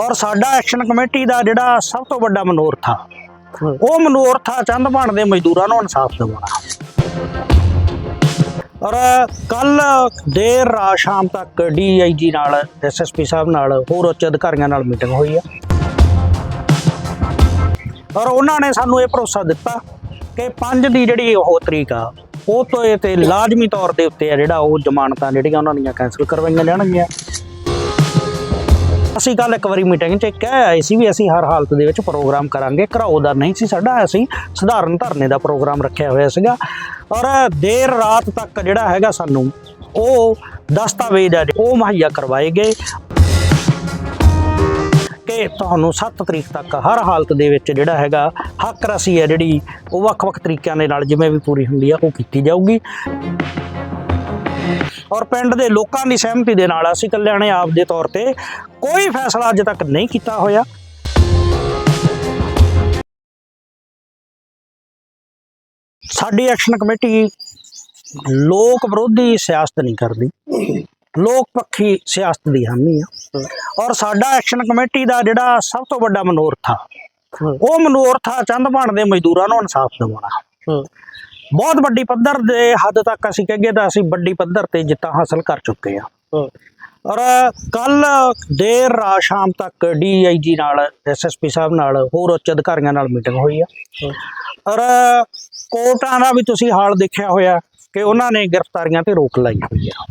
ਔਰ ਸਾਡਾ action committee ਦਾ ਜਿਹੜਾ ਸਭ ਤੋਂ ਵੱਡਾ ਮਨੋਰਥਾ ਉਹ ਮਨੋਰਥਾ ਆ ਚੰਦਪਾਣ ਦੇ ਮਜ਼ਦੂਰਾਂ ਨੂੰ ਇਨਸਾਫ ਦਿਵਾਉਣਾ। ਔਰ ਕੱਲ ਦੇਰ ਰਾਤ ਸ਼ਾਮ ਤੱਕ ਡੀਆਈਜੀ ਨਾਲ ਐਸਐਸਪੀ ਸਾਹਿਬ ਨਾਲ ਹੋਰ ਉੱਚ ਅਧਿਕਾਰੀਆਂ ਨਾਲ ਮੀਟਿੰਗ ਹੋਈ ਆ। ਔਰ ਉਹਨਾਂ ਨੇ ਸਾਨੂੰ ਇਹ ਭਰੋਸਾ ਦਿੱਤਾ ਕਿ 5 ਦੀ ਜਿਹੜੀ ਉਹ ਤਰੀਕ ਆ, ਉਹ ਤੋਂ ਇਹ ਤੇ ਲਾਜ਼ਮੀ ਤੌਰ ਦੇ ਉੱਤੇ ਆ ਜਿਹੜਾ ਉਹ ਜ਼ਮਾਨਤਾਂ ਜਿਹੜੀਆਂ ਉਹਨਾਂ ਦੀਆਂ ਕੈਂਸਲ ਕਰਵਾਈਆਂ ਜਾਣਗੀਆਂ। ਅਸੀਂ ਕੱਲ ਇੱਕ ਵਾਰੀ ਮੀਟਿੰਗ 'ਚ ਕਹਿ ਆਏ ਸੀ ਵੀ ਅਸੀਂ ਹਰ ਹਾਲਤ ਦੇ ਵਿੱਚ ਪ੍ਰੋਗਰਾਮ ਕਰਾਂਗੇ। ਘਰਾਓ ਦਾ ਨਹੀਂ ਸੀ ਸਾਡਾ, ਅਸੀਂ ਸਧਾਰਨ ਧਰਨੇ ਦਾ ਪ੍ਰੋਗਰਾਮ ਰੱਖਿਆ ਹੋਇਆ ਸੀਗਾ। ਔਰ ਦੇਰ ਰਾਤ ਤੱਕ ਜਿਹੜਾ ਹੈਗਾ ਸਾਨੂੰ, ਉਹ ਦਸਤਾਵੇਜ਼ ਆ ਉਹ ਮੁਹੱਈਆ ਕਰਵਾਏ ਗਏ। ਕਿ ਤੁਹਾਨੂੰ 7 ਤਰੀਕ ਤੱਕ ਹਰ ਹਾਲਤ ਦੇ ਵਿੱਚ ਜਿਹੜਾ ਹੈਗਾ ਹੱਕ ਰਸੀ ਹੈ ਜਿਹੜੀ, ਉਹ ਵੱਖ-ਵੱਖ ਤਰੀਕਿਆਂ ਦੇ ਨਾਲ ਜਿਵੇਂ ਵੀ ਪੂਰੀ ਹੁੰਦੀ ਆ, ਉਹ ਕੀਤੀ ਜਾਊਗੀ। ਔਰ ਪਿੰਡ ਦੇ ਲੋਕਾਂ ਦੀ ਸਹਿਮਤੀ ਦੇ ਨਾਲ ਅਸੀਂ ਕਲਿਆਣੇ ਆਪ ਦੇ ਤੌਰ ਤੇ ਕੋਈ ਫੈਸਲਾ ਅਜੇ ਤੱਕ ਨਹੀਂ ਕੀਤਾ ਹੋਇਆ। ਸਾਡੀ ਐਕਸ਼ਨ ਕਮੇਟੀ ਲੋਕ ਵਿਰੋਧੀ ਸਿਆਸਤ ਨਹੀਂ ਕਰਦੀ। ਲੋਕ ਪੱਖੀ ਸਿਆਸਤ ਦੀ ਹਾਮੀ ਆ। ਔਰ ਸਾਡਾ ਐਕਸ਼ਨ ਕਮੇਟੀ ਦਾ ਜਿਹੜਾ ਸਭ ਤੋਂ ਵੱਡਾ ਮਨੋਰਥ ਆ, ਉਹ ਮਨੋਰਥ ਆ ਚੰਦਪਾਣ ਦੇ ਮਜ਼ਦੂਰਾਂ ਨੂੰ ਇਨਸਾਫ ਦਿਵਾਉਣਾ। ਬਹੁਤ ਵੱਡੀ ਪੱਧਰ ਦੇ ਹੱਦ ਤੱਕ ਅਸੀਂ ਕਹੀਏ ਤਾਂ ਅਸੀਂ ਵੱਡੀ ਪੱਧਰ ਤੇ ਜਿੱਤਾਂ ਹਾਸਲ ਕਰ ਚੁੱਕੇ ਆ ਔਰ ਕੱਲ ਦੇਰ ਰਾਤ ਸ਼ਾਮ ਤੱਕ ਡੀਆਈਜੀ ਨਾਲ ਐਸਐਸਪੀ ਸਾਹਿਬ ਨਾਲ ਹੋਰ ਉੱਚ ਅਧਿਕਾਰੀਆਂ ਨਾਲ ਮੀਟਿੰਗ ਹੋਈ ਆ। ਔਰ ਕੋਰਟਾਂ ਦਾ ਵੀ ਤੁਸੀਂ ਹਾਲ ਦੇਖਿਆ ਹੋਇਆ ਕਿ ਉਹਨਾਂ ਨੇ ਗ੍ਰਿਫਤਾਰੀਆਂ ਤੇ ਰੋਕ ਲਾਈ ਹੋਈ ਆ।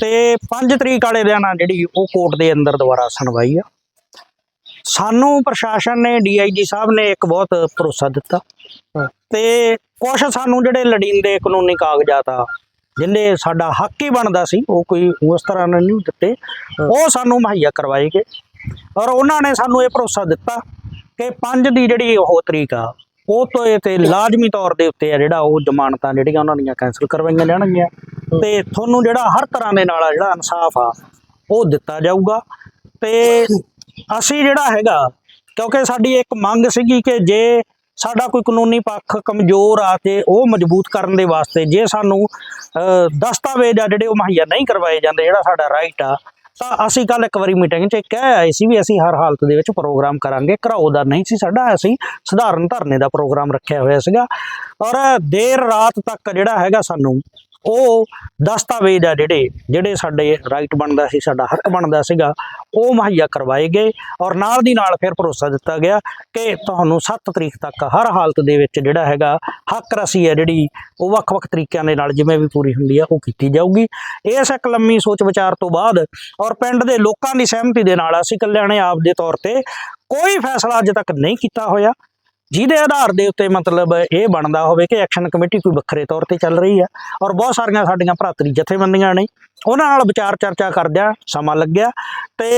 ਤੇ 5 ਤਰੀਕ ਵਾਲੇ ਦਿਨ ਆ ਜਿਹੜੀ ਉਹ ਕੋਰਟ ਦੇ ਅੰਦਰ ਦੁਬਾਰਾ ਸੁਣਵਾਈ ਆ। ਸਾਨੂੰ ਪ੍ਰਸ਼ਾਸਨ ਨੇ ਡੀਆਈਜੀ ਸਾਹਿਬ ਨੇ ਇੱਕ ਬਹੁਤ ਭਰੋਸਾ ਦਿੱਤਾ। ਤੇ ਕੁਝ ਸਾਨੂੰ ਜਿਹੜੇ ਲੜੀਂਦੇ ਕਾਨੂੰਨੀ ਕਾਗਜ਼ਾਤ ਆ ਜਿੰਨੇ ਸਾਡਾ ਹੱਕ ਹੀ ਬਣਦਾ ਸੀ ਉਹ ਕੋਈ ਉਸ ਤਰ੍ਹਾਂ ਨਾਲ ਨਹੀਂ ਦਿੱਤੇ ਉਹ ਸਾਨੂੰ ਮੁਹੱਈਆ ਕਰਵਾਏ ਗਏ। ਔਰ ਉਹਨਾਂ ਨੇ ਸਾਨੂੰ ਇਹ ਭਰੋਸਾ ਦਿੱਤਾ ਕਿ 5 ਦੀ ਜਿਹੜੀ ਉਹ ਤਰੀਕ ਆ ਉਹ ਤੋਂ ਇਹ ਤੇ ਲਾਜ਼ਮੀ ਤੌਰ ਦੇ ਉੱਤੇ ਆ ਜਿਹੜਾ ਉਹ ਜ਼ਮਾਨਤਾਂ ਜਿਹੜੀਆਂ ਉਹਨਾਂ ਦੀਆਂ ਕੈਂਸਲ ਕਰਵਾਈਆਂ ਜਾਣਗੀਆਂ। ਤੇ ਤੁਹਾਨੂੰ ਜਿਹੜਾ ਹਰ ਤਰ੍ਹਾਂ ਦੇ ਨਾਲ ਜਿਹੜਾ ਇਨਸਾਫ ਆ ਉਹ ਦਿੱਤਾ ਜਾਊਗਾ। ਤੇ ਅਸੀਂ ਜਿਹੜਾ ਹੈਗਾ ਕਿਉਂਕਿ ਸਾਡੀ ਇੱਕ ਮੰਗ ਸੀਗੀ ਕਿ ਜੇ ਸਾਡਾ ਕੋਈ ਕਾਨੂੰਨੀ ਪੱਖ ਕਮਜ਼ੋਰ ਆ ਤੇ ਉਹ ਮਜ਼ਬੂਤ ਕਰਨ ਦੇ ਵਾਸਤੇ ਜੇ ਸਾਨੂੰ ਅ, ਦਸਤਾਵੇਜ਼ ਆ ਜਿਹੜੇ ਉਹ ਮੁਹੱਈਆ ਨਹੀਂ ਕਰਵਾਏ ਜਾਂਦੇ ਜਿਹੜਾ ਸਾਡਾ ਰਾਈਟ ਆ ਤਾਂ ਅਸੀਂ ਕੱਲ ਇੱਕ ਵਾਰੀ ਮੀਟਿੰਗ 'ਚ ਕਹਿ ਆਏ ਸੀ ਵੀ ਅਸੀਂ ਹਰ ਹਾਲਤ ਦੇ ਵਿੱਚ ਪ੍ਰੋਗਰਾਮ ਕਰਾਂਗੇ। ਘਰਾਓ ਦਾ ਨਹੀਂ ਸੀ ਸਾਡਾ ਅਸੀਂ ਸਧਾਰਨ ਧਰਨੇ ਦਾ ਪ੍ਰੋਗਰਾਮ ਰੱਖਿਆ ਹੋਇਆ ਸੀਗਾ। ਔਰ ਦੇਰ ਰਾਤ ਤੱਕ ਜਿਹੜਾ ਹੈਗਾ ਸਾਨੂੰ ਉਹ ਦਸਤਾਵੇਜ਼ ਆ ਜਿਹੜੇ ਜਿਹੜੇ ਸਾਡੇ ਰਾਈਟ ਬਣਦਾ ਸੀ, ਸਾਡਾ ਹੱਕ ਬਣਦਾ ਸੀਗਾ, ਉਹ ਮੁਹੱਈਆ ਕਰਵਾਏ ਗਏ ਔਰ ਨਾਲ ਦੀ ਨਾਲ ਫਿਰ ਭਰੋਸਾ ਦਿੱਤਾ ਗਿਆ ਕਿ ਤੁਹਾਨੂੰ 7 ਤਰੀਕ ਤੱਕ ਹਰ ਹਾਲਤ ਦੇ ਵਿੱਚ ਜਿਹੜਾ ਹੈਗਾ ਹੱਕ ਰਸੀ ਹੈ ਜਿਹੜੀ, ਉਹ ਵੱਖ-ਵੱਖ ਤਰੀਕਿਆਂ ਦੇ ਨਾਲ ਜਿਵੇਂ ਵੀ ਪੂਰੀ ਹੁੰਦੀ ਆ, ਉਹ ਕੀਤੀ ਜਾਊਗੀ। ਇਸ ਇੱਕ ਲੰਮੀ ਸੋਚ ਵਿਚਾਰ ਤੋਂ ਬਾਅਦ ਔਰ ਪਿੰਡ ਦੇ ਲੋਕਾਂ ਦੀ ਸਹਿਮਤੀ ਦੇ ਨਾਲ ਅਸੀਂ ਕਲਿਆਣੇ ਆਪ ਦੇ ਤੌਰ ਤੇ ਕੋਈ ਫੈਸਲਾ ਅਜੇ ਤੱਕ ਨਹੀਂ ਕੀਤਾ ਹੋਇਆ। ਜਿਹਦੇ ਆਧਾਰ ਦੇ ਉੱਤੇ ਮਤਲਬ ਇਹ ਬਣਦਾ ਹੋਵੇ ਕਿ ਐਕਸ਼ਨ ਕਮੇਟੀ ਕੋਈ ਵੱਖਰੇ ਤੌਰ ਤੇ ਚੱਲ ਰਹੀ ਆ ਔਰ ਬਹੁਤ ਸਾਰੀਆਂ ਸਾਡੀਆਂ ਭਰਾਤਰੀ ਜਥੇਬੰਦੀਆਂ ਨੇ ਉਹਨਾਂ ਨਾਲ ਵਿਚਾਰ ਚਰਚਾ ਕਰਦਿਆਂ ਸਮਾਂ ਲੱਗਿਆ ਤੇ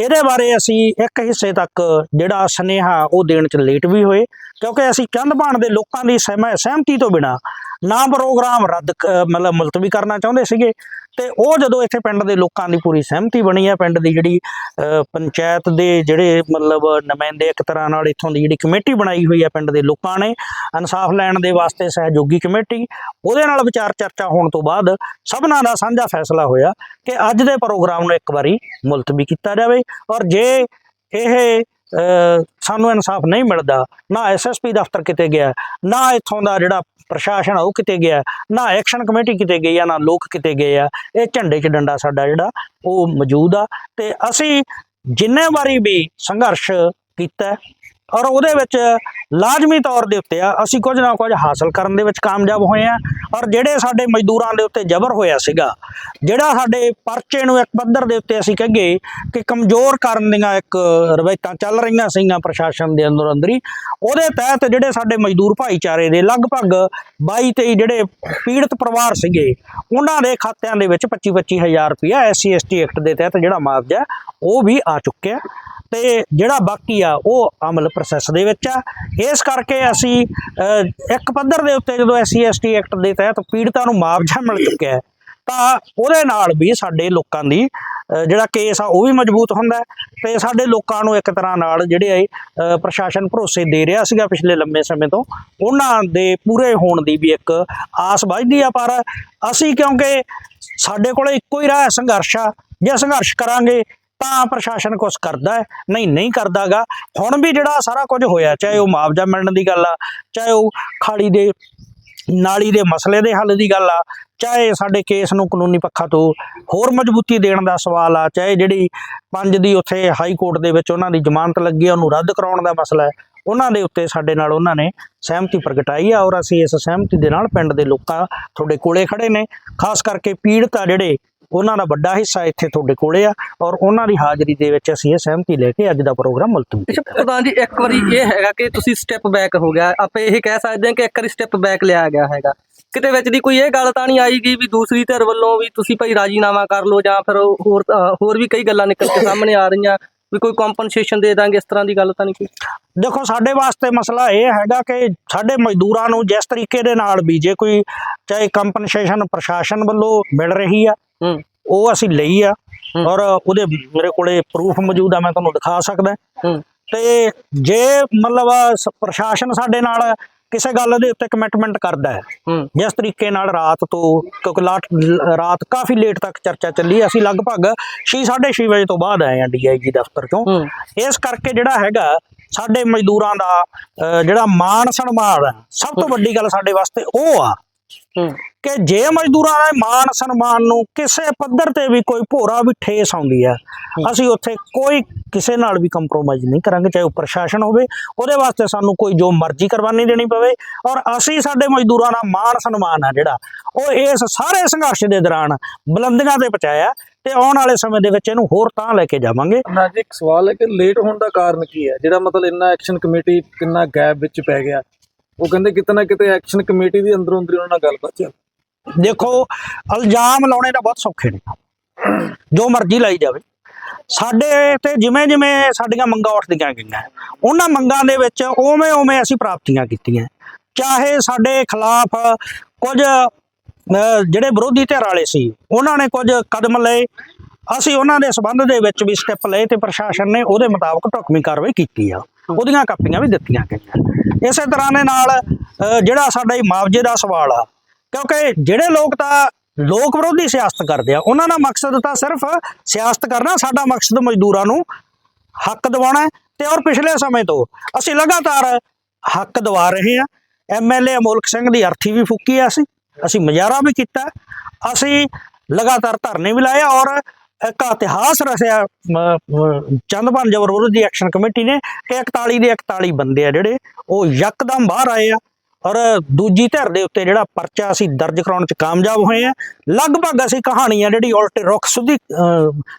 ਇਹਦੇ ਬਾਰੇ ਅਸੀਂ ਇੱਕ ਹਿੱਸੇ ਤੱਕ ਜਿਹੜਾ ਸੁਨੇਹਾ ਉਹ ਦੇਣ ਚ ਲੇਟ ਵੀ ਹੋਏ ਕਿਉਂਕਿ ਅਸੀਂ ਚੰਦ ਚੰਦਬਾਣ ਦੇ ਲੋਕਾਂ ਦੀ ਸਹਿਮ- ਸਹਿਮਤੀ ਤੋਂ ਬਿਨਾ ਨਾ ਪ੍ਰੋਗਰਾਮ ਰੱਦ ਮਤਲਬ ਮੁਲਤਵੀ ਕਰਨਾ ਚਾਹੁੰਦੇ ਸੀਗੇ। ਤੇ ਉਹ ਜਦੋਂ ਇੱਥੇ ਪਿੰਡ ਦੇ ਲੋਕਾਂ ਦੀ ਪੂਰੀ ਸਹਿਮਤੀ ਬਣੀ ਹੈ, ਪਿੰਡ ਦੀ ਜਿਹੜੀ ਪੰਚਾਇਤ ਦੇ ਜਿਹੜੇ ਮਤਲਬ ਨੁਮਾਇੰਦੇ ਇੱਕ ਤਰ੍ਹਾਂ ਨਾਲ ਇੱਥੋਂ ਦੀ ਜਿਹੜੀ ਕਮੇਟੀ ਬਣਾਈ ਹੋਈ ਹੈ ਪਿੰਡ ਦੇ ਲੋਕਾਂ ਨੇ, ਇਨਸਾਫ ਲੈਣ ਦੇ ਵਾਸਤੇ ਸਹਿਯੋਗੀ ਕਮੇਟੀ, ਉਹਦੇ ਨਾਲ ਵਿਚਾਰ ਚਰਚਾ ਹੋਣ ਤੋਂ ਬਾਅਦ ਸਭਨਾਂ ਦਾ ਸਾਂਝਾ ਫੈਸਲਾ ਹੋਇਆ ਕਿ ਅੱਜ ਦੇ ਪ੍ਰੋਗਰਾਮ ਨੂੰ ਇੱਕ ਵਾਰੀ ਮੁਲਤਵੀ ਕੀਤਾ ਜਾਵੇ। ਔਰ ਜੇ ਇਹ ਸਾਨੂੰ ਇਨਸਾਫ ਨਹੀਂ ਮਿਲਦਾ, ਨਾ ਐਸਐਸਪੀ ਦਫ਼ਤਰ ਕਿਤੇ ਗਿਆ, ਨਾ ਇੱਥੋਂ ਦਾ ਜਿਹੜਾ ਪ੍ਰਸ਼ਾਸਨ ਆ ਉਹ ਕਿਤੇ ਗਿਆ, ਨਾ ਐਕਸ਼ਨ ਕਮੇਟੀ ਕਿਤੇ ਗਈ ਆ, ਨਾ ਲੋਕ ਕਿਤੇ ਗਏ ਆ, ਇਹ ਝੰਡੇ 'ਚ ਡੰਡਾ ਸਾਡਾ ਜਿਹੜਾ ਉਹ ਮੌਜੂਦ ਆ ਤੇ ਅਸੀਂ ਜਿੰਨੇ ਵਾਰੀ ਵੀ ਸੰਘਰਸ਼ ਕੀਤਾ ਔਰ ਉਹਦੇ ਵਿੱਚ ਲਾਜ਼ਮੀ ਤੌਰ ਦੇ ਉੱਤੇ ਆ, ਅਸੀਂ ਕੁਝ ਨਾ ਕੁਝ ਹਾਸਲ ਕਰਨ ਦੇ ਵਿੱਚ ਕਾਮਯਾਬ ਹੋਏ ਆ। ਔਰ ਜਿਹੜੇ ਸਾਡੇ ਮਜ਼ਦੂਰਾਂ ਦੇ ਉੱਤੇ ਜ਼ਬਰ ਹੋਇਆ ਸੀਗਾ, ਜਿਹੜਾ ਸਾਡੇ ਪਰਚੇ ਨੂੰ ਇੱਕ ਪੱਧਰ ਦੇ ਉੱਤੇ ਅਸੀਂ ਕਹੀਏ ਕਿ ਕਮਜ਼ੋਰ ਕਰਨ ਦੀਆਂ ਇੱਕ ਰਵਾਇਤਾਂ ਚੱਲ ਰਹੀਆਂ ਸੀਗੀਆਂ ਪ੍ਰਸ਼ਾਸਨ ਦੇ ਅੰਦਰ ਅੰਦਰੀ, ਉਹਦੇ ਤਹਿਤ ਜਿਹੜੇ ਸਾਡੇ ਮਜ਼ਦੂਰ ਭਾਈਚਾਰੇ ਦੇ ਲਗਭਗ 22 23 ਜਿਹੜੇ ਪੀੜਤ ਪਰਿਵਾਰ ਸੀਗੇ, ਉਹਨਾਂ ਦੇ ਖਾਤਿਆਂ ਦੇ ਵਿੱਚ 25 25000 ਰੁਪਇਆ ਐਸਸੀ ਐਸਟੀ ਐਕਟ ਦੇ ਤਹਿਤ ਜਿਹੜਾ ਮੁਆਵਜ਼ਾ ਉਹ ਵੀ ਆ ਚੁੱਕਿਆ। ਤੇ ਜਿਹੜਾ ਬਾਕੀ ਆ, ਉਹ ਅਮਲ ਪ੍ਰੋਸੈਸ ਦੇ ਵਿੱਚ ਆ। ਇਸ ਕਰਕੇ ਅਸੀਂ ਇੱਕ ਪੱਧਰ ਦੇ ਉੱਤੇ ਜਦੋਂ ਐਸਸੀ ਐਸਟੀ ਐਕਟ ਦੇ ਤਹਿਤ ਪੀੜਤਾਂ ਨੂੰ ਮੁਆਵਜ਼ਾ ਮਿਲ ਚੁੱਕਿਆ ਹੈ, ਤਾਂ ਉਹਦੇ ਨਾਲ ਵੀ ਸਾਡੇ ਲੋਕਾਂ ਦੀ ਜਿਹੜਾ ਕੇਸ ਆ, ਉਹ ਵੀ ਮਜ਼ਬੂਤ ਹੁੰਦਾ ਹੈ। ਤੇ ਸਾਡੇ ਲੋਕਾਂ ਨੂੰ ਇੱਕ ਤਰ੍ਹਾਂ ਨਾਲ ਜਿਹੜੇ ਆ ਪ੍ਰਸ਼ਾਸਨ ਭਰੋਸੇ ਦੇ ਰਿਹਾ ਸੀਗਾ ਪਿਛਲੇ ਲੰਮੇ ਸਮੇਂ ਤੋਂ, ਉਹਨਾਂ ਦੇ ਪੂਰੇ ਹੋਣ ਦੀ ਵੀ ਇੱਕ ਆਸ ਵੱਜਦੀ ਆ, ਪਰ ਅਸੀਂ ਕਿਉਂਕਿ ਸਾਡੇ ਕੋਲੇ ਇੱਕੋ ਹੀ ਰਾਹ ਹੈ ਸੰਘਰਸ਼ ਆ। ਜੇ ਸੰਘਰਸ਼ ਕਰਾਂਗੇ ਤਾਂ ਪ੍ਰਸ਼ਾਸਨ ਕੁਝ ਕਰਦਾ ਹੈ? ਨਹੀਂ ਨਹੀਂ ਕਰਦਾਗਾ। ਹੁਣ ਵੀ ਜਿਹੜਾ ਸਾਰਾ ਕੁਝ ਹੋਇਆ, ਚਾਹੇ ਉਹ ਮੁਆਵਜ਼ਾ ਮਿਲਣ ਦੀ ਗੱਲ ਆ, ਚਾਹੇ ਉਹ ਖਾਲੀ ਦੇ, ਨਾਲੀ ਦੇ ਮਸਲੇ ਦੇ ਹੱਲ ਦੀ ਗੱਲ ਆ, ਚਾਹੇ ਸਾਡੇ ਕੇਸ ਨੂੰ ਕਾਨੂੰਨੀ ਪੱਖਾ ਤੋਂ ਹੋਰ ਮਜ਼ਬੂਤੀ ਦੇਣ ਦਾ ਸਵਾਲ ਆ, ਚਾਹੇ ਜਿਹੜੀ ਪੰਜ ਦੀ ਉੱਥੇ ਹਾਈ ਕੋਰਟ ਦੇ ਵਿੱਚ ਉਹਨਾਂ ਦੀ ਜ਼ਮਾਨਤ ਲੱਗੀ ਆ, ਉਹਨੂੰ ਰੱਦ ਕਰਾਉਣ ਦਾ ਮਸਲਾ ਹੈ, ਉਹਨਾਂ ਦੇ ਉੱਤੇ ਸਾਡੇ ਨਾਲ ਉਹਨਾਂ ਨੇ ਸਹਿਮਤੀ ਪ੍ਰਗਟਾਈ ਆ ਔਰ ਅਸੀਂ ਇਸ ਸਹਿਮਤੀ ਦੇ ਨਾਲ ਪਿੰਡ ਦੇ ਲੋਕਾਂ ਤੁਹਾਡੇ ਕੋਲੇ ਖੜੇ ਨੇ। ਖਾਸ ਕਰਕੇ ਪੀੜਤ ਆ ਜਿਹੜੇ ਉਹਨਾਂ ਦਾ ਵੱਡਾ ਹਿੱਸਾ ਇੱਥੇ ਤੁਹਾਡੇ ਕੋਲੇ ਆ ਔਰ ਉਹਨਾਂ ਦੀ ਹਾਜ਼ਰੀ ਦੇ ਵਿੱਚ ਅਸੀਂ ਇਹ ਸਹਿਮਤੀ ਲੈ ਕੇ ਅੱਜ ਦਾ ਪ੍ਰੋਗਰਾਮ ਮੁਲਤਵੀ ਪ੍ਰਧਾਨ ਜੀ ਇੱਕ ਵਾਰੀ ਇਹ ਹੈਗਾ ਕਿ ਤੁਸੀਂ ਸਟੈਪ ਬੈਕ ਹੋ ਗਿਆ। ਆਪਾਂ ਇਹ ਕਹਿ ਸਕਦੇ ਹਾਂ ਕਿ ਇੱਕ ਵਾਰੀ ਸਟੈਪ ਬੈਕ ਲਿਆ ਗਿਆ ਹੈਗਾ। ਕਿਤੇ ਵਿੱਚ ਦੀ ਕੋਈ ਇਹ ਗੱਲ ਤਾਂ ਨਹੀਂ ਆਈਗੀ ਵੀ ਦੂਸਰੀ ਧਿਰ ਵੱਲੋਂ ਵੀ ਤੁਸੀਂ ਭਾਈ ਰਾਜੀਨਾਮਾ ਕਰ ਲਓ ਜਾਂ ਫਿਰ ਹੋਰ ਹੋਰ ਵੀ ਕਈ ਗੱਲਾਂ ਨਿਕਲ ਕੇ ਸਾਹਮਣੇ ਆ ਰਹੀਆਂ ਵੀ ਕੋਈ ਕੰਪਨਸੇਸ਼ਨ ਦੇ ਦਾਂਗੇ ਇਸ ਤਰ੍ਹਾਂ ਦੀ ਗੱਲ ਤਾਂ ਨਹੀਂ ਕੋਈ? ਦੇਖੋ ਸਾਡੇ ਵਾਸਤੇ ਮਸਲਾ ਇਹ ਹੈਗਾ ਕਿ ਸਾਡੇ ਮਜ਼ਦੂਰਾਂ ਨੂੰ ਜਿਸ ਤਰੀਕੇ ਦੇ ਨਾਲ ਵੀ ਜੇ ਕੋਈ ਚਾਹੇ ਕੰਪਨਸੇਸ਼ਨ ਪ੍ਰਸ਼ਾਸਨ ਵੱਲੋਂ ਮਿਲ ਰਹੀ ਆ ਉਹ ਅਸੀਂ ਲਈ ਆ। ਔਰ ਉਹਦੇ ਮੇਰੇ ਕੋਲੇ ਪ੍ਰੂਫ ਮੌਜੂਦ ਆ ਮੈਂ ਤੁਹਾਨੂੰ ਦਿਖਾ ਸਕਦਾ। ਤੇ ਜੇ ਮਤਲਬ ਪ੍ਰਸ਼ਾਸਨ ਸਾਡੇ ਨਾਲ ਕਿਸੇ ਗੱਲ ਦੇ ਉੱਤੇ ਕਮਿਟਮੈਂਟ ਕਰਦਾ ਹੈ ਜਿਸ ਤਰੀਕੇ ਨਾਲ ਰਾਤ ਤੋਂ ਕਿਉਂਕਿ ਰਾਤ ਕਾਫੀ ਲੇਟ ਤੱਕ ਚਰਚਾ ਚੱਲੀ ਅਸੀਂ ਲਗਭਗ 6:30 ਵਜੇ ਤੋਂ ਬਾਅਦ ਆਏ ਆ ਡੀਆਈਜੀ ਦਫ਼ਤਰ ਚੋਂ। ਇਸ ਕਰਕੇ ਜਿਹੜਾ ਹੈਗਾ ਸਾਡੇ ਮਜ਼ਦੂਰਾਂ ਦਾ ਜਿਹੜਾ ਮਾਣ ਸਨਮਾਨ ਸਭ ਤੋਂ ਵੱਡੀ ਗੱਲ ਸਾਡੇ ਵਾਸਤੇ ਉਹ ਆ ਕਿ ਜੇ ਮਜ਼ਦੂਰਾਂ ਦੇ ਮਾਣ ਸਨਮਾਨ ਨੂੰ ਕਿਸੇ ਪੱਧਰ ਤੇ ਵੀ ਕੋਈ ਭੋਰਾ ਵੀ ਠੇਸ ਆਉਂਦੀ ਹੈ ਅਸੀਂ ਉੱਥੇ ਕੋਈ ਕਿਸੇ ਨਾਲ ਵੀ ਕੰਪਰੋਮਾਈਜ਼ ਨਹੀਂ ਕਰਾਂਗੇ ਚਾਹੇ ਉਹ ਪ੍ਰਸ਼ਾਸਨ ਹੋਵੇ ਉਹਦੇ ਵਾਸਤੇ ਸਾਨੂੰ ਕੋਈ ਜੋ ਮਰਜ਼ੀ ਕੁਰਬਾਨੀ ਦੇਣੀ ਪਵੇ ਔਰ ਅਸੀਂ ਸਾਡੇ ਮਜ਼ਦੂਰਾਂ ਦਾ ਮਾਣ ਸਨਮਾਨ ਆ ਜਿਹੜਾ ਉਹ ਇਸ ਸਾਰੇ ਸੰਘਰਸ਼ ਦੇ ਦੌਰਾਨ ਬੁਲੰਦੀਆਂ ਤੇ ਪਹੁੰਚਾਇਆ ਤੇ ਆਉਣ ਵਾਲੇ ਸਮੇਂ ਦੇ ਵਿੱਚ ਇਹਨੂੰ ਹੋਰ ਤਾਂ ਲੈ ਕੇ ਜਾਵਾਂਗੇ। ਨਾ ਜੀ ਇੱਕ ਸਵਾਲ ਹੈ ਕਿ ਲੇਟ ਹੋਣ ਦਾ ਕਾਰਨ ਕੀ ਹੈ? ਜਿਹੜਾ ਮਤਲਬ ਇੰਨਾ ਐਕਸ਼ਨ ਕਮੇਟੀ ਕਿੰਨਾ ਗੈਪ ਵਿੱਚ ਪੈ ਗਿਆ। ਉਹ ਕਹਿੰਦੇ ਕਿਤੇ ਨਾ ਕਿਤੇ ਐਕਸ਼ਨ ਕਮੇਟੀ ਦੀ ਅੰਦਰੋਂ ਅੰਦਰੀ ਉਹਨਾਂ ਨਾਲ ਗੱਲਬਾਤ ਚੱਲ ਦੇਖੋ, ਇਲਜ਼ਾਮ ਲਾਉਣੇ ਤਾਂ ਬਹੁਤ ਸੌਖੇ ਨੇ। ਜੋ ਮਰਜ਼ੀ ਲਾਈ ਜਾਵੇ। ਸਾਡੇ ਤੇ ਜਿਵੇਂ ਜਿਵੇਂ ਸਾਡੀਆਂ ਮੰਗਾਂ ਉੱਠਦੀਆਂ ਗਈਆਂ, ਉਹਨਾਂ ਮੰਗਾਂ ਦੇ ਵਿੱਚ ਉਵੇਂ ਉਵੇਂ ਅਸੀਂ ਪ੍ਰਾਪਤੀਆਂ ਕੀਤੀਆਂ। ਚਾਹੇ ਸਾਡੇ ਖਿਲਾਫ ਕੁਝ ਜਿਹੜੇ ਵਿਰੋਧੀ ਧਿਰ ਵਾਲੇ ਸੀ, ਉਹਨਾਂ ਨੇ ਕੁਝ ਕਦਮ ਲਏ। ਅਸੀਂ ਉਹਨਾਂ ਦੇ ਸਬੰਧ ਦੇ ਵਿੱਚ ਵੀ ਸਟੈਪ ਲਏ ਤੇ ਪ੍ਰਸ਼ਾਸਨ ਨੇ ਉਹਦੇ ਮੁਤਾਬਕ ਢੁਕਵੀਂ ਕਾਰਵਾਈ ਕੀਤੀ ਆ। ਉਹਦੀਆਂ ਕਾਪੀਆਂ ਵੀ ਦਿੱਤੀਆਂ ਗਈਆਂ। ਇਸੇ ਤਰ੍ਹਾਂ ਦੇ ਨਾਲ ਜਿਹੜਾ ਸਾਡਾ ਇਹ ਮੁਆਵਜ਼ੇ ਦਾ ਸਵਾਲ ਆ, ਕਿਉਂਕਿ ਜਿਹੜੇ ਲੋਕ ਤਾਂ ਲੋਕ ਵਿਰੋਧੀ ਸਿਆਸਤ ਕਰਦੇ ਆ, ਉਹਨਾਂ ਦਾ ਮਕਸਦ ਤਾਂ ਸਿਰਫ ਸਿਆਸਤ ਕਰਨਾ, ਸਾਡਾ ਮਕਸਦ ਮਜ਼ਦੂਰਾਂ ਨੂੰ ਹੱਕ ਦਿਵਾਉਣਾ ਤੇ ਔਰ ਪਿਛਲੇ ਸਮੇਂ ਤੋਂ ਅਸੀਂ ਲਗਾਤਾਰ ਹੱਕ ਦਿਵਾ ਰਹੇ ਹਾਂ। ਐਮਐਲਏ ਅਮੋਲਕ ਸਿੰਘ ਦੀ ਅਰਥੀ ਵੀ ਫੂਕੀ ਆ ਅਸੀਂ ਅਸੀਂ ਮੁਜ਼ਾਹਰਾ ਵੀ ਕੀਤਾ। ਅਸੀਂ ਲਗਾਤਾਰ ਧਰਨੇ ਵੀ ਲਾਏ ਔਰ ਇੱਕ ਇਤਿਹਾਸ ਰਚਿਆ ਮ- ਮ- ਚੰਦਪਾਨ ਜਬਰ ਵਿਰੋਧੀ ਐਕਸ਼ਨ ਕਮੇਟੀ ਨੇ ਕਿ 41 ਦੇ 41 ਬੰਦੇ ਆ ਜਿਹੜੇ, ਉਹ ਯਕਦਮ ਬਾਹਰ ਆਏ ਆ ਔਰ ਦੂਜੀ ਧਿਰ ਦੇ ਉੱਤੇ ਜਿਹੜਾ ਪਰਚਾ ਅਸੀਂ ਦਰਜ ਕਰਾਉਣ ਚ ਕਾਮਯਾਬ ਹੋਏ ਆ। ਲਗਭਗ ਅਸੀਂ ਕਹਾਣੀ ਆ ਜਿਹੜੀ ਉਲਟੇ ਰੁੱਖ ਸੁਧੀ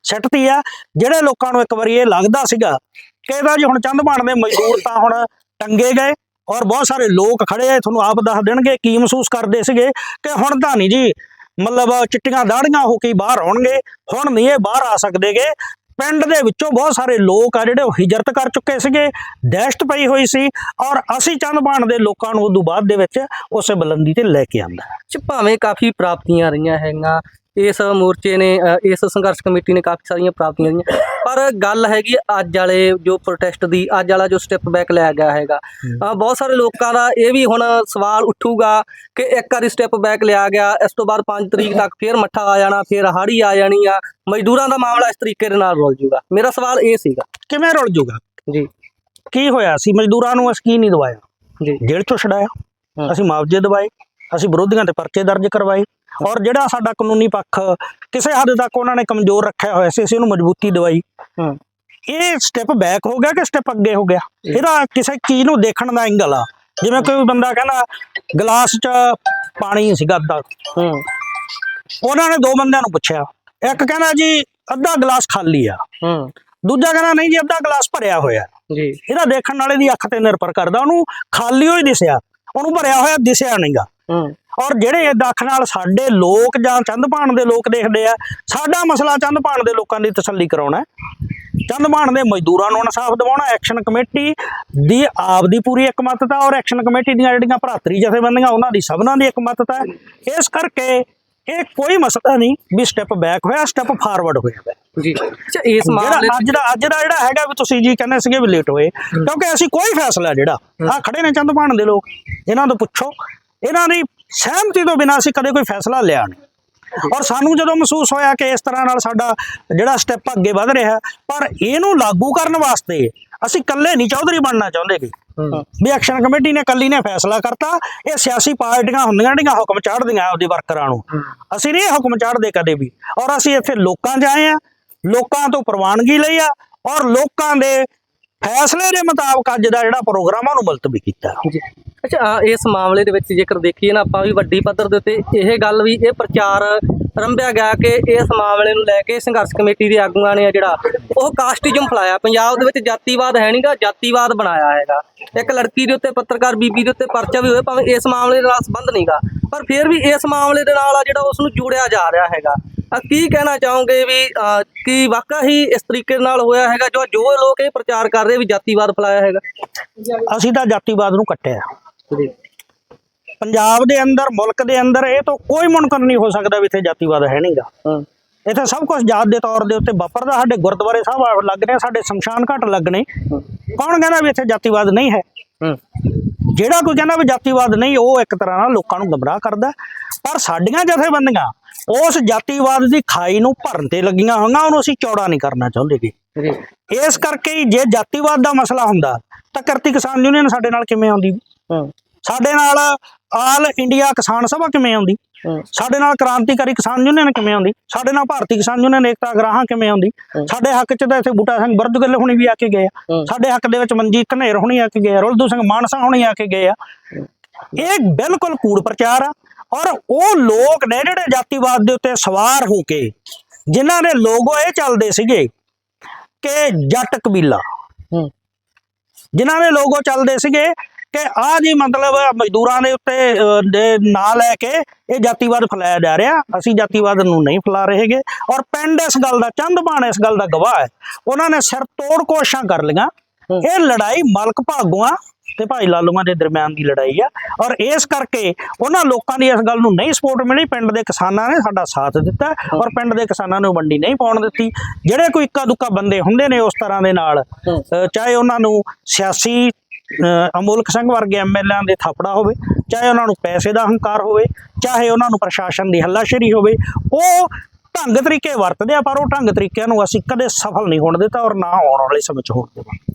ਸੱਟਤੀ ਆ, ਜਿਹੜੇ ਲੋਕਾਂ ਨੂੰ ਇੱਕ ਵਾਰੀ ਇਹ ਲੱਗਦਾ ਸੀਗਾ ਕਿ ਇਹਦਾ ਜੀ ਹੁਣ ਚੰਦਪਾਨ ਦੇ ਮਜ਼ਦੂਰ ਤਾਂ ਹੁਣ ਟੰਗੇ ਗਏ ਔਰ ਬਹੁਤ ਸਾਰੇ ਲੋਕ ਖੜੇ ਆ ਤੁਹਾਨੂੰ ਆਪ ਦੱਸ ਦੇਣਗੇ, ਕੀ ਮਹਿਸੂਸ ਕਰਦੇ ਸੀਗੇ ਕਿ ਹੁਣ ਤਾਂ ਨਹੀਂ ਜੀ ਮਤਲਬ ਚਿੱਟੀਆਂ ਦਾੜੀਆਂ ਹੋ ਕੇ ਬਾਹਰ ਆਉਣਗੇ। ਹੁਣ ਨਹੀਂ ਇਹ ਬਾਹਰ ਆ ਸਕਦੇਗੇ। ਪਿੰਡ ਦੇ ਵਿੱਚੋਂ ਬਹੁਤ ਸਾਰੇ ਲੋਕ ਆ ਜਿਹੜੇ ਉਹ ਹਿਜਰਤ ਕਰ ਚੁੱਕੇ ਸੀਗੇ, ਦਹਿਸ਼ਤ ਪਈ ਹੋਈ ਸੀ ਔਰ ਅਸੀਂ ਚੰਦਪਾਨ ਦੇ ਲੋਕਾਂ ਨੂੰ ਉਦੋਂ ਬਾਅਦ ਦੇ ਵਿੱਚ ਉਸੇ ਬੁਲੰਦੀ ਤੇ ਲੈ ਕੇ ਆਂਦਾ। ਚ ਭਾਵੇਂ ਕਾਫੀ ਪ੍ਰਾਪਤੀਆਂ ਰਹੀਆਂ ਹੈਗੀਆਂ ਇਸ ਮੋਰਚੇ ਨੇ ਇਸ ਸੰਘਰਸ਼ ਕਮੇਟੀ ਨੇ ਕਾਫੀ ਸਾਰੀਆਂ ਪ੍ਰਾਪਤੀਆਂ ਰਹੀਆਂ ਪਰ ਗੱਲ ਹੈਗੀ ਅੱਜ ਵਾਲੇ ਜੋ ਪ੍ਰੋਟੈਸਟ ਦੀ ਅੱਜ ਵਾਲਾ ਜੋ ਸਟੈਪ ਬੈਕ ਲਿਆ ਗਿਆ ਹੈਗਾ। ਬਹੁਤ ਸਾਰੇ ਲੋਕਾਂ ਦਾ ਇਹ ਵੀ ਹੁਣ ਸਵਾਲ ਉੱਠੂਗਾ ਕਿ ਇੱਕ ਵਾਰੀ ਸਟੈਪ ਬੈਕ ਲਿਆ ਗਿਆ ਇਸ ਤੋਂ ਬਾਅਦ 5 ਤਰੀਕ ਤੱਕ ਫੇਰ ਮੱਠਾ ਆ ਜਾਣਾ ਫੇਰ ਹਾੜੀ ਆ ਜਾਣੀ ਆ। ਮਜ਼ਦੂਰਾਂ ਦਾ ਮਾਮਲਾ ਇਸ ਤਰੀਕੇ ਦੇ ਨਾਲ ਰੁਲ ਜੂਗਾ। ਮੇਰਾ ਸਵਾਲ ਇਹ ਸੀਗਾ। ਕਿਵੇਂ ਰੁਲ ਜੂਗਾ? ਜੀ। ਕੀ ਹੋਇਆ ਸੀ? ਮਜ਼ਦੂਰਾਂ ਨੂੰ ਅਸੀਂ ਕੀ ਨਹੀਂ ਦਵਾਇਆ? ਜੀ। ਜੇਲ੍ਹ ਚੋਂ ਛਡਾਇਆ। ਅਸੀਂ ਮੁਆਵਜ਼ੇ ਦਵਾਏ? ਅਸੀਂ ਵਿਰੋਧੀਆਂ ਤੇ ਪਰਚੇ ਦਰਜ ਕਰਵਾਏ? ਔਰ ਜਿਹੜਾ ਸਾਡਾ ਕਾਨੂੰਨੀ ਪੱਖ ਕਿਸੇ ਹੱਦ ਤੱਕ ਉਹਨਾਂ ਨੇ ਕਮਜ਼ੋਰ ਰੱਖਿਆ ਹੋਇਆ ਸੀ ਅਸੀਂ ਉਹਨੂੰ ਮਜ਼ਬੂਤੀ ਦਵਾਈ। ਇਹ ਸਟੈਪ ਬੈਕ ਹੋ ਗਿਆ ਕਿ ਸਟੈਪ ਅੱਗੇ ਹੋ ਗਿਆ? ਇਹਦਾ ਕਿਸੇ ਚੀਜ਼ ਨੂੰ ਦੇਖਣ ਦਾ ਐਂਗਲ ਆ। ਜਿਵੇਂ ਕੋਈ ਬੰਦਾ ਕਹਿੰਦਾ ਗਲਾਸ 'ਚ ਪਾਣੀ ਸੀਗਾ ਅੱਧਾ। ਉਹਨਾਂ ਨੇ ਦੋ ਬੰਦਿਆਂ ਨੂੰ ਪੁੱਛਿਆ। ਇੱਕ ਕਹਿੰਦਾ ਜੀ ਅੱਧਾ ਗਲਾਸ ਖਾਲੀ ਆ। ਦੂਜਾ ਕਹਿੰਦਾ ਨਹੀਂ ਜੀ ਅੱਧਾ ਗਲਾਸ ਭਰਿਆ ਹੋਇਆ। ਜੀ। ਇਹਦਾ ਦੇਖਣ ਵਾਲੇ ਦੀ ਅੱਖ ਤੇ ਨਿਰਭਰ ਕਰਦਾ। ਉਹਨੂੰ ਖਾਲੀ ਹੋਈ ਦਿਸਿਆ। ਉਹਨੂੰ ਭਰਿਆ ਹੋਇਆ ਦਿਸਿਆ ਨਹੀਂਗਾ ਔਰ ਜਿਹੜੇ ਅੱਖ ਨਾਲ ਸਾਡੇ ਲੋਕ ਜਾਂ ਚੰਦਪਾਣ ਦੇ ਲੋਕ ਦੇਖਦੇ ਆ ਸਾਡਾ ਮਸਲਾ ਚੰਦਪਾਣ ਦੇ ਲੋਕਾਂ ਦੀ ਤਸੱਲੀ ਕਰਾਉਣਾ। ਚੰਦਪਾਣ ਦੇ ਮਜ਼ਦੂਰਾਂ ਨੂੰ ਇਨਸਾਫ ਦਿਵਾਉਣਾ ਐਕਸ਼ਨ ਕਮੇਟੀ ਦੀ ਆਪ ਦੀ ਪੂਰੀ ਇਕਮਤਤਾ ਔਰ ਐਕਸ਼ਨ ਕਮੇਟੀ ਦੀਆਂ ਜਿਹੜੀਆਂ ਭਰਾਤਰੀ ਜਥੇਬੰਦੀਆਂ ਉਹਨਾਂ ਦੀ ਸਭਨਾਂ ਦੀ ਇਕਮਤਤਾ ਹੈ। ਇਸ ਕਰਕੇ ਇਹ ਕੋਈ ਮਸਲਾ ਨਹੀਂ ਵੀ ਸਟੈਪ ਬੈਕ ਹੋਇਆ ਸਟੈਪ ਫਾਰਵਰਡ ਹੋਇਆ। ਜੀ। ਅੱਛਾ ਇਸ ਮਾਮਲੇ ਅੱਜ ਦਾ ਅੱਜ ਦਾ ਜਿਹੜਾ ਹੈਗਾ ਵੀ ਤੁਸੀਂ ਜੀ ਕਹਿੰਦੇ ਸੀਗੇ ਵੀ ਲੇਟ ਹੋਏ ਕਿਉਂਕਿ ਅਸੀਂ ਕੋਈ ਫੈਸਲਾ ਜਿਹੜਾ ਆ ਖੜੇ ਨੇ ਚੰਦਪਾਣ ਦੇ ਲੋਕ ਇਹਨਾਂ ਤੋਂ ਪੁੱਛੋ। ਇਹਨਾਂ ਦੀ ਸਹਿਮਤੀ ਤੋਂ ਬਿਨਾਂ ਅਸੀਂ ਕਦੇ ਕੋਈ ਫੈਸਲਾ ਲਿਆ ਨਹੀਂ। ਔਰ ਸਾਨੂੰ ਜਦੋਂ ਮਹਿਸੂਸ ਹੋਇਆ ਕਿ ਇਸ ਤਰ੍ਹਾਂ ਨਾਲ ਸਾਡਾ ਜਿਹੜਾ ਸਟੈਪ ਅੱਗੇ ਵਧ ਰਿਹਾ ਪਰ ਇਹਨੂੰ ਲਾਗੂ ਕਰਨ ਵਾਸਤੇ ਅਸੀਂ ਇਕੱਲੇ ਨਹੀਂ ਚੌਧਰੀ ਬਣਨਾ ਚਾਹੁੰਦੇ ਕਿ ਵੀ ਐਕਸ਼ਨ ਕਮੇਟੀ ਨੇ ਕੱਲੀ ਨੇ ਫੈਸਲਾ ਕਰਤਾ ਇਹ ਸਿਆਸੀ ਪਾਰਟੀਆਂ ਹੁੰਦੀਆਂ ਜਿਹੜੀਆਂ ਹੁਕਮ ਚਾੜਦੀਆਂ ਆਪਦੇ ਵਰਕਰਾਂ ਨੂੰ। ਅਸੀਂ ਨਹੀਂ ਹੁਕਮ ਚਾੜਦੇ ਕਦੇ ਵੀ। ਔਰ ਅਸੀਂ ਇੱਥੇ ਲੋਕਾਂ 'ਚ ਆਏ ਆ ਲੋਕਾਂ ਤੋਂ ਪ੍ਰਵਾਨਗੀ ਲਈ ਆ ਔਰ ਲੋਕਾਂ ਦੇ ਫੈਸਲੇ ਦੇ ਮੁਤਾਬਕ ਅੱਜ ਦਾ ਜਿਹੜਾ ਪ੍ਰੋਗਰਾਮ ਆ ਉਹਨੂੰ ਮੁਲਤਵੀ ਕੀਤਾ। ਅੱਛਾ, ਆ ਇਸ ਮਾਮਲੇ ਦੇ ਵਿੱਚ ਜੇਕਰ ਦੇਖੀਏ ਨਾ ਆਪਾਂ ਵੀ ਵੱਡੀ ਪੱਧਰ ਦੇ ਉੱਤੇ ਇਹ ਗੱਲ ਵੀ ਇਹ ਪ੍ਰਚਾਰ ਰੰਭਿਆ ਗਿਆ ਕਿ ਇਸ ਮਾਮਲੇ ਨੂੰ ਲੈ ਕੇ ਸੰਘਰਸ਼ ਕਮੇਟੀ ਦੇ ਆਗੂਆਂ ਨੇ ਜਿਹੜਾ ਉਹ ਕਾਸਟਿਜ਼ਮ ਫਲਾਇਆ। ਪੰਜਾਬ ਦੇ ਵਿੱਚ ਜਾਤੀਵਾਦ ਹੈ ਨਹੀਂਗਾ ਜਾਤੀਵਾਦ ਬਣਾਇਆ ਹੈਗਾ। ਇੱਕ ਲੜਕੀ ਦੇ ਉੱਤੇ, ਪੱਤਰਕਾਰ ਬੀਬੀ ਦੇ ਉੱਤੇ ਪਰਚਾ ਵੀ ਹੋਇਆ, ਭਾਵੇਂ ਇਸ ਮਾਮਲੇ ਦੇ ਨਾਲ ਸੰਬੰਧ ਨਹੀਂਗਾ ਪਰ ਫਿਰ ਵੀ ਇਸ ਮਾਮਲੇ ਦੇ ਨਾਲ ਆ ਜਿਹੜਾ ਉਸ ਨੂੰ ਜੋੜਿਆ ਜਾ ਰਿਹਾ ਹੈਗਾ। ਕੀ ਕਹਿਣਾ ਚਾਹੋਗੇ ਵੀ ਕੀ ਵਾਕਾ ਹੀ ਇਸ ਤਰੀਕੇ ਨਾਲ ਹੋਇਆ ਹੈਗਾ, ਜੋ ਜੋ ਲੋਕ ਇਹ ਪ੍ਰਚਾਰ ਕਰ ਰਹੇ ਵੀ ਜਾਤੀਵਾਦ ਫਲਾਇਆ ਹੈਗਾ? ਅਸੀਂ ਤਾਂ ਜਾਤੀਵਾਦ ਨੂੰ ਕੱਟਿਆ। ਪੰਜਾਬ ਦੇ ਅੰਦਰ ਮੁਲਕ ਦੇ ਅੰਦਰ ਇਹ ਤੋਂ ਕੋਈ ਮੁਨਕਰ ਨਹੀਂ ਹੋ ਸਕਦਾ ਵੀ ਇੱਥੇ ਜਾਤੀਵਾਦ ਹੈ ਨਹੀਂਗਾ। ਇੱਥੇ ਸਭ ਕੁਝ ਜਾਤ ਦੇ ਤੌਰ ਦੇ ਉੱਤੇ ਵਾਪਰਦਾ ਸਾਡੇ ਗੁਰਦੁਆਰੇ ਸਾਹਿਬ ਲੱਗ ਰਹੇ ਸਾਡੇ ਸ਼ਮਸ਼ਾਨ ਘਾਟ ਲੱਗਣੇ। ਕੌਣ ਕਹਿੰਦਾ ਵੀ ਇੱਥੇ ਜਾਤੀਵਾਦ ਨਹੀਂ ਹੈ? ਜਿਹੜਾ ਕੋਈ ਕਹਿੰਦਾ ਵੀ ਜਾਤੀਵਾਦ ਨਹੀਂ ਉਹ ਇੱਕ ਤਰ੍ਹਾਂ ਨਾਲ ਲੋਕਾਂ ਨੂੰ ਗਮਰਾਹ ਕਰਦਾ ਪਰ ਸਾਡੀਆਂ ਜਥੇਬੰਦੀਆਂ ਉਸ ਜਾਤੀਵਾਦ ਦੀ ਖਾਈ ਨੂੰ ਭਰਨ ਤੇ ਲੱਗੀਆਂ ਹੋਈਆਂ ਉਹਨੂੰ ਅਸੀਂ ਚੌੜਾ ਨਹੀਂ ਕਰਨਾ ਚਾਹੁੰਦੇ ਗੇ। ਜੀ। ਇਸ ਕਰਕੇ ਜੇ ਜਾਤੀਵਾਦ ਦਾ ਮਸਲਾ ਹੁੰਦਾ ਤਾਂ ਕਿਰਤੀ ਕਿਸਾਨ ਯੂਨੀਅਨ ਸਾਡੇ ਨਾਲ ਕਿਵੇਂ ਆਉਂਦੀ? ਸਾਡੇ ਨਾਲ ਆਲ ਇੰਡੀਆ ਕਿਸਾਨ ਸਭਾ ਕਿਵੇਂ ਆਉਂਦੀ? ਸਾਡੇ ਨਾਲ ਕ੍ਰਾਂਤੀਕਾਰੀ ਕਿਸਾਨ ਯੂਨੀਅਨ ਕਿਵੇਂ ਆਉਂਦੀ? ਸਾਡੇ ਨਾਲ ਭਾਰਤੀ ਕਿਸਾਨ ਯੂਨੀਅਨ ਏਕਤਾ ਗਰਾਹਾਂ ਕਿਵੇਂ ਆਉਂਦੀ। ਸਾਡੇ ਹੱਕ 'ਚ ਤਾਂ ਇੱਥੇ ਬੂਟਾ ਸਿੰਘ ਬਰਦਗਲ ਹੁਣੀ ਵੀ ਆ ਕੇ ਗਏ ਆ। ਸਾਡੇ ਹੱਕ ਦੇ ਵਿੱਚ ਮਨਜੀਤ ਘਨੇਰ ਹੁਣੀ ਆ ਕੇ ਗਏ ਆ। ਰੁਲਦੂ ਸਿੰਘ ਮਾਨਸਾ ਹੁਣੀ ਆ ਕੇ ਗਏ ਆ। ਇਹ ਬਿਲਕੁਲ ਕੂੜ ਪ੍ਰਚਾਰ ਆ ਔਰ ਉਹ ਲੋਕ ਨੇ ਜਿਹੜੇ ਜਾਤੀਵਾਦ ਦੇ ਉੱਤੇ ਸਵਾਰ ਹੋ ਕੇ ਜਿਨ੍ਹਾਂ ਦੇ ਲੋਗੋ ਇਹ ਚੱਲਦੇ ਸੀਗੇ ਕਿ ਜੱਟ ਕਬੀਲਾ। ਜਿਨ੍ਹਾਂ ਦੇ ਲੋਗੋ ਚੱਲਦੇ ਸੀਗੇ ਕਿ ਆਹ ਜੀ ਮਤਲਬ ਮਜ਼ਦੂਰਾਂ ਦੇ ਉੱਤੇ ਦੇ ਨਾਂ ਲੈ ਕੇ ਇਹ ਜਾਤੀਵਾਦ ਫੈਲਾਇਆ ਜਾ ਰਿਹਾ। ਅਸੀਂ ਜਾਤੀਵਾਦ ਨੂੰ ਨਹੀਂ ਫੈਲਾ ਰਹੇਗੇ ਔਰ ਪਿੰਡ ਇਸ ਗੱਲ ਦਾ ਚੰਦਬਾਣ ਇਸ ਗੱਲ ਦਾ ਗਵਾਹ ਹੈ। ਉਹਨਾਂ ਨੇ ਸਿਰ ਤੋੜ ਕੋਸ਼ਿਸ਼ਾਂ ਕਰ ਲਈਆਂ। ਇਹ ਲੜਾਈ ਮਲਕ ਭਾਗੂਆਂ ਤੇ ਭਾਈ ਲਾਲੂਆਂ ਦੇ ਦਰਮਿਆਨ ਦੀ ਲੜਾਈ ਆ। ਔਰ ਇਸ ਕਰਕੇ ਉਹਨਾਂ ਲੋਕਾਂ ਦੀ ਇਸ ਗੱਲ ਨੂੰ ਨਹੀਂ ਸਪੋਰਟ ਮਿਲੀ। ਪਿੰਡ ਦੇ ਕਿਸਾਨਾਂ ਨੇ ਸਾਡਾ ਸਾਥ ਦਿੱਤਾ। ਔਰ ਪਿੰਡ ਦੇ ਕਿਸਾਨਾਂ ਨੂੰ ਵੰਡੀ ਨਹੀਂ ਪਾਉਣ ਦਿੱਤੀ। ਜਿਹੜੇ ਕੋਈ ਇੱਕਾ ਦੁੱਕਾ ਬੰਦੇ ਹੁੰਦੇ ਨੇ ਉਸ ਤਰ੍ਹਾਂ ਦੇ ਨਾਲ ਚਾਹੇ ਉਹਨਾਂ ਨੂੰ ਸਿਆਸੀ ਅਮੋਲਕ ਸਿੰਘ ਵਰਗੇ ਐਮਐਲਏਆਂ ਦੇ ਥਾਪੜਾ ਹੋਵੇ, ਚਾਹੇ ਉਹਨਾਂ ਨੂੰ ਪੈਸੇ ਦਾ ਹੰਕਾਰ ਹੋਵੇ, ਚਾਹੇ ਉਹਨਾਂ ਨੂੰ ਪ੍ਰਸ਼ਾਸਨ ਦੀ ਹੱਲਾਸ਼ੇਰੀ ਹੋਵੇ, ਉਹ ਢੰਗ ਤਰੀਕੇ ਵਰਤਦੇ ਆ, ਪਰ ਉਹ ਢੰਗ ਤਰੀਕਿਆਂ ਨੂੰ ਅਸੀਂ ਕਦੇ ਸਫਲ ਨਹੀਂ ਹੋਣ ਦਿੱਤਾ ਔਰ ਨਾ ਆਉਣ ਵਾਲੇ ਸਮੇਂ 'ਚ ਹੋਣ ਦੇਵਾਂਗੇ।